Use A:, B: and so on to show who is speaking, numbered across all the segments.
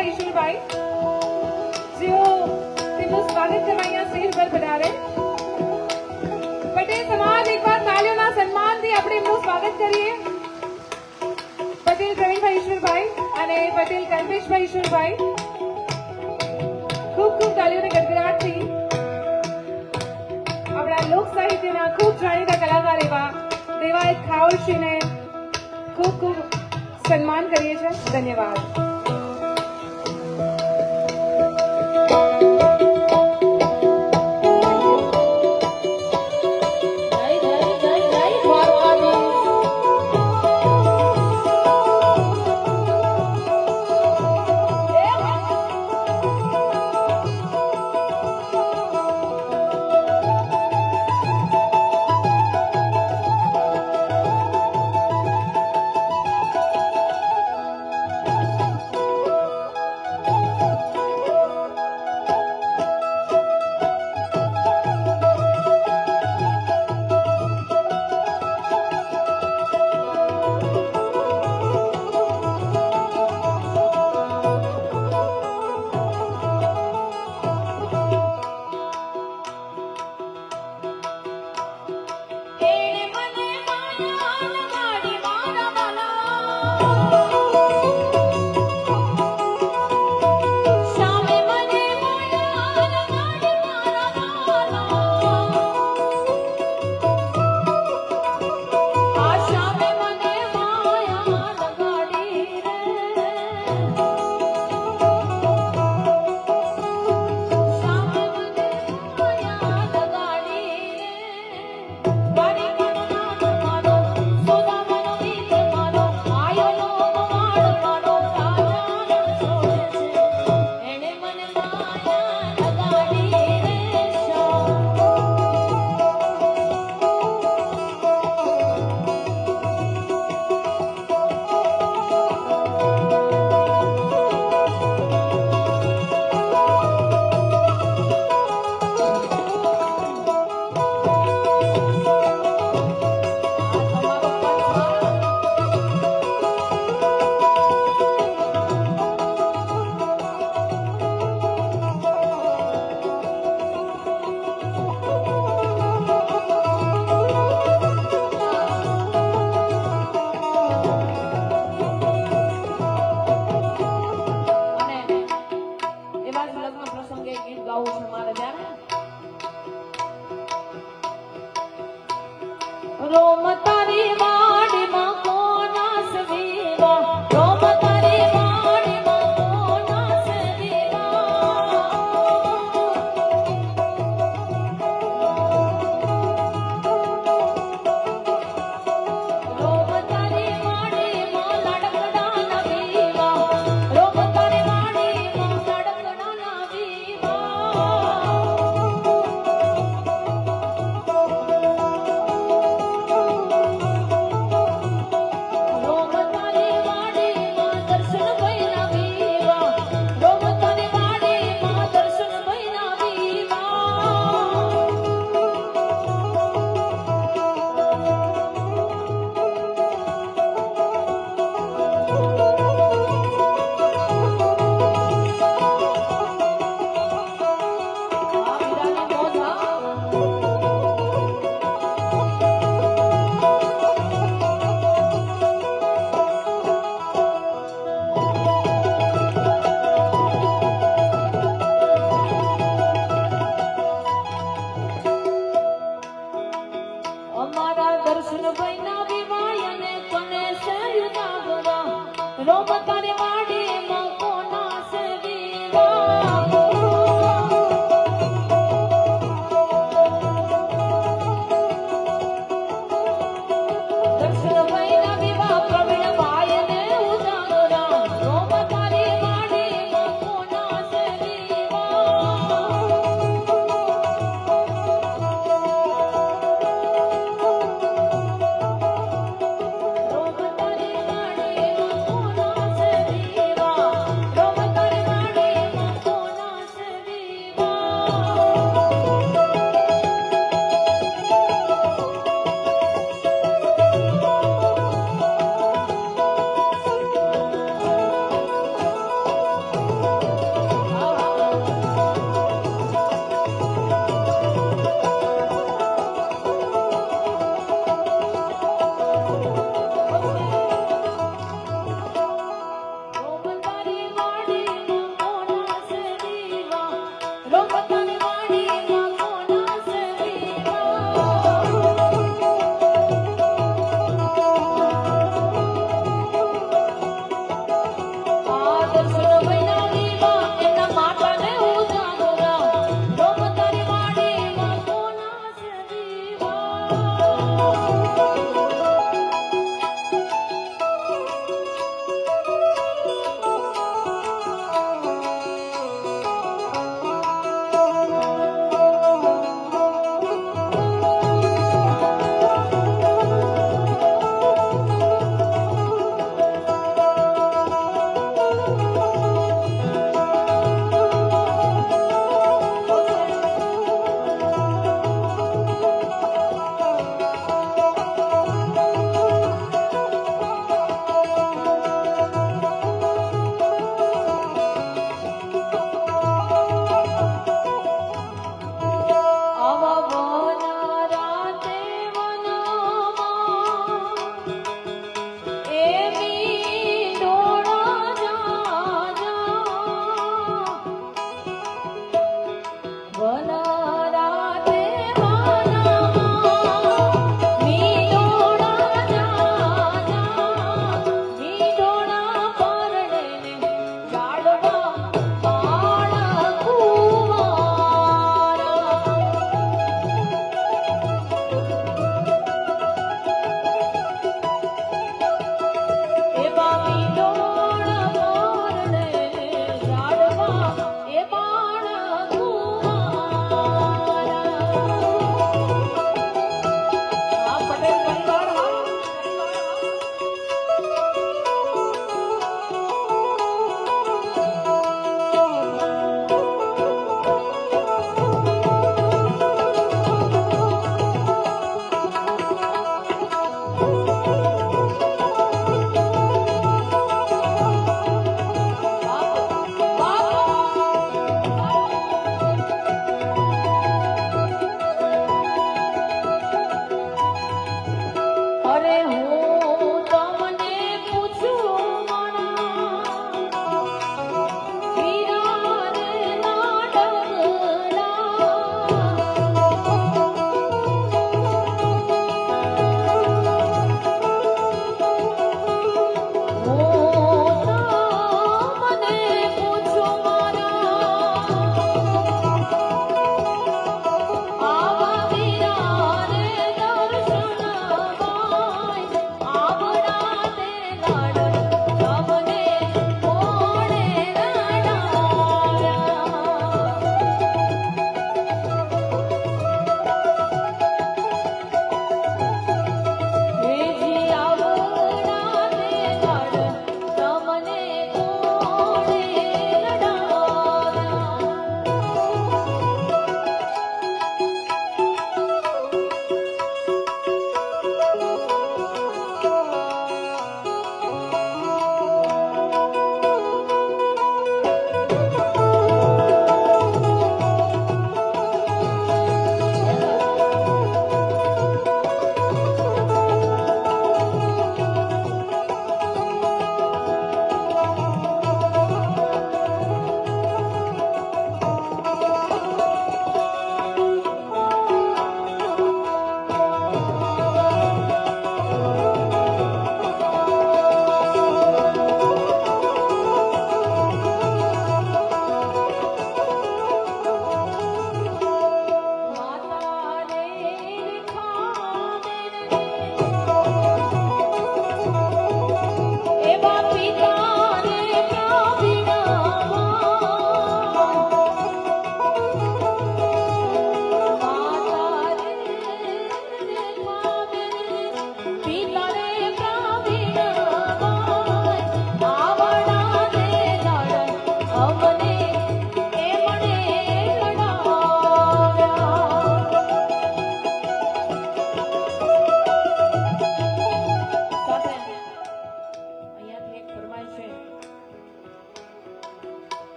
A: હતા ઈશુભાઈ જેઓ તેમનું સ્વાગત કરવા અહીંયા સ્ટેજ પર પધારે પટેલ સમાજ એકવાર તાલીઓના સન્માનથી આપણે એમનું સ્વાગત કરીએ પટેલ પ્રવીણભાઈ ઈશ્વરભાઈ અને પટેલ કલ્પેશભાઈ ઈશ્વરભાઈ ખૂબ ખૂબ તાલીઓની ગડગડાટથી આપણા લોક સાહિત્યના ખૂબ જાણીતા કલાકાર એવા દેવાયત ખાઓશીને ખૂબ ખૂબ સન્માન કરીએ છીએ ધન્યવાદ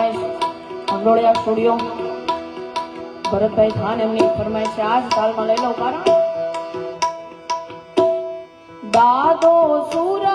A: ફરમાઈશ ભંડોળિયા સ્ટુડિયો. ભરતભાઈ ખાન એમની ફરમાઈશ છે આ જ તાલમાં લઈ લો કારણ દાદો સૂરજ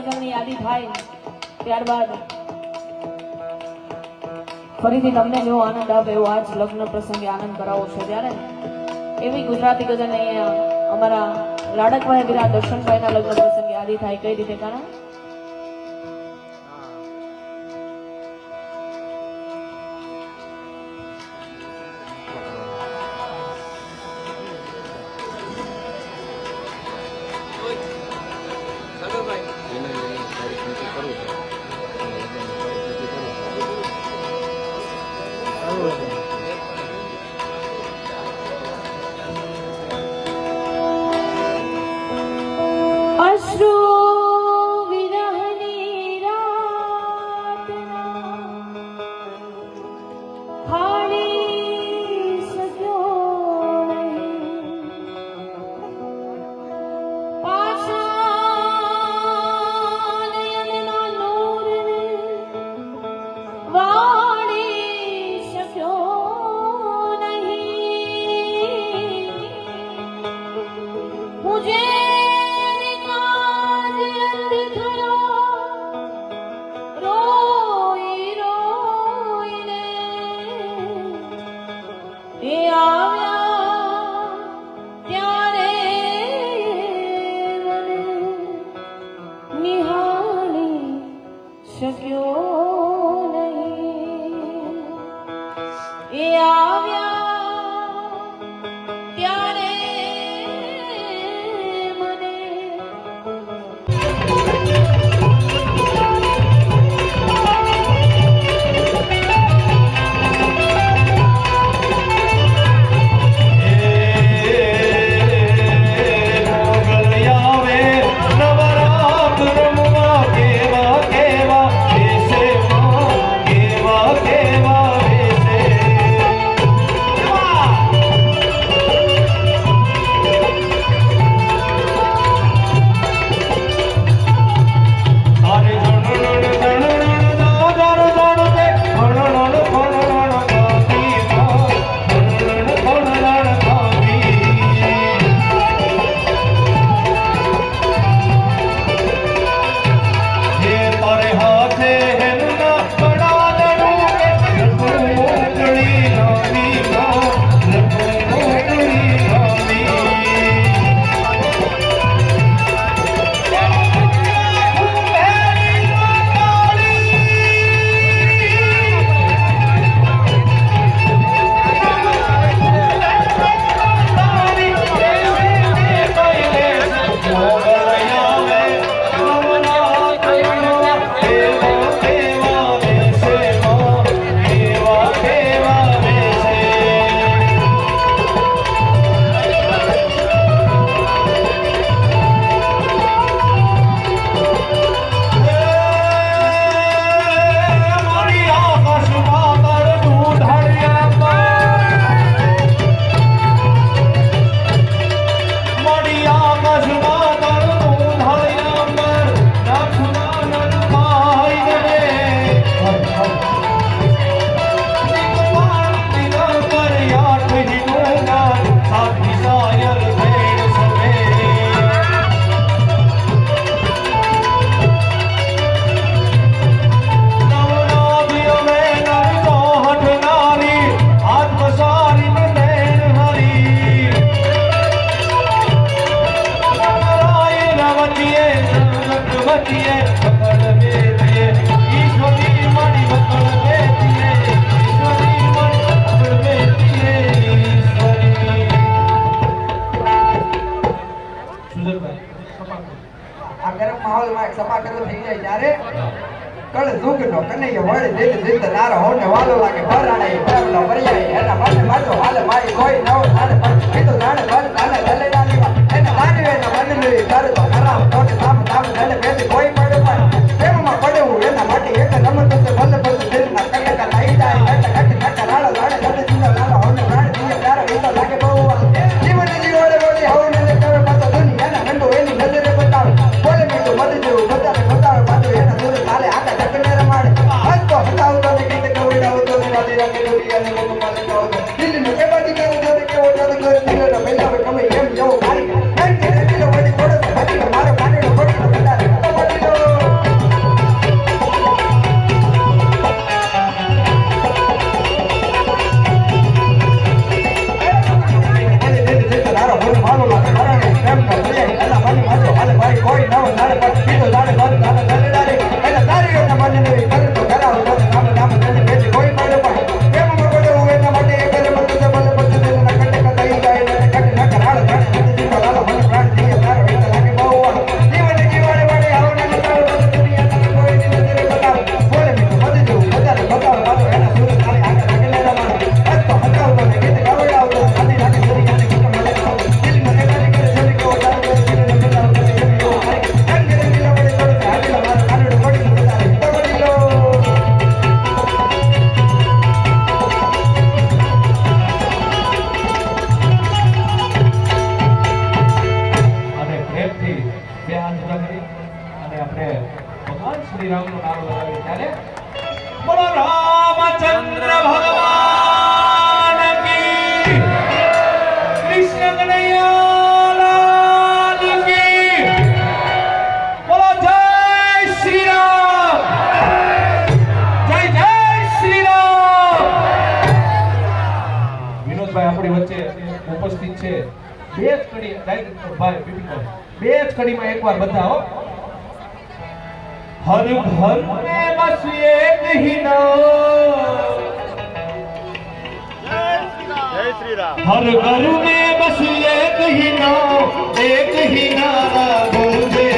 A: ગઝલની યાદી થાય ત્યારબાદ ફરીથી તમને જેવો આનંદ આવે એવો આજ લગ્ન પ્રસંગે આનંદ કરાવો છો ત્યારે એવી ગુજરાતી ગઝલ અહીંયા અમારા લાડકભાઈ વિરા દર્શનભાઈના લગ્ન પ્રસંગે યાદી થાય કઈ રીતે? કારણ
B: Hallelujah. બે જ કડી ડાયરેક્ટર ભાઈ બિપિનભાઈ બે જ કડીમાં એકવાર બધા હો હર ઘર મેં બસ એક ही नाम हर घर में बस एक ही नाम एक ही नारा गूंजे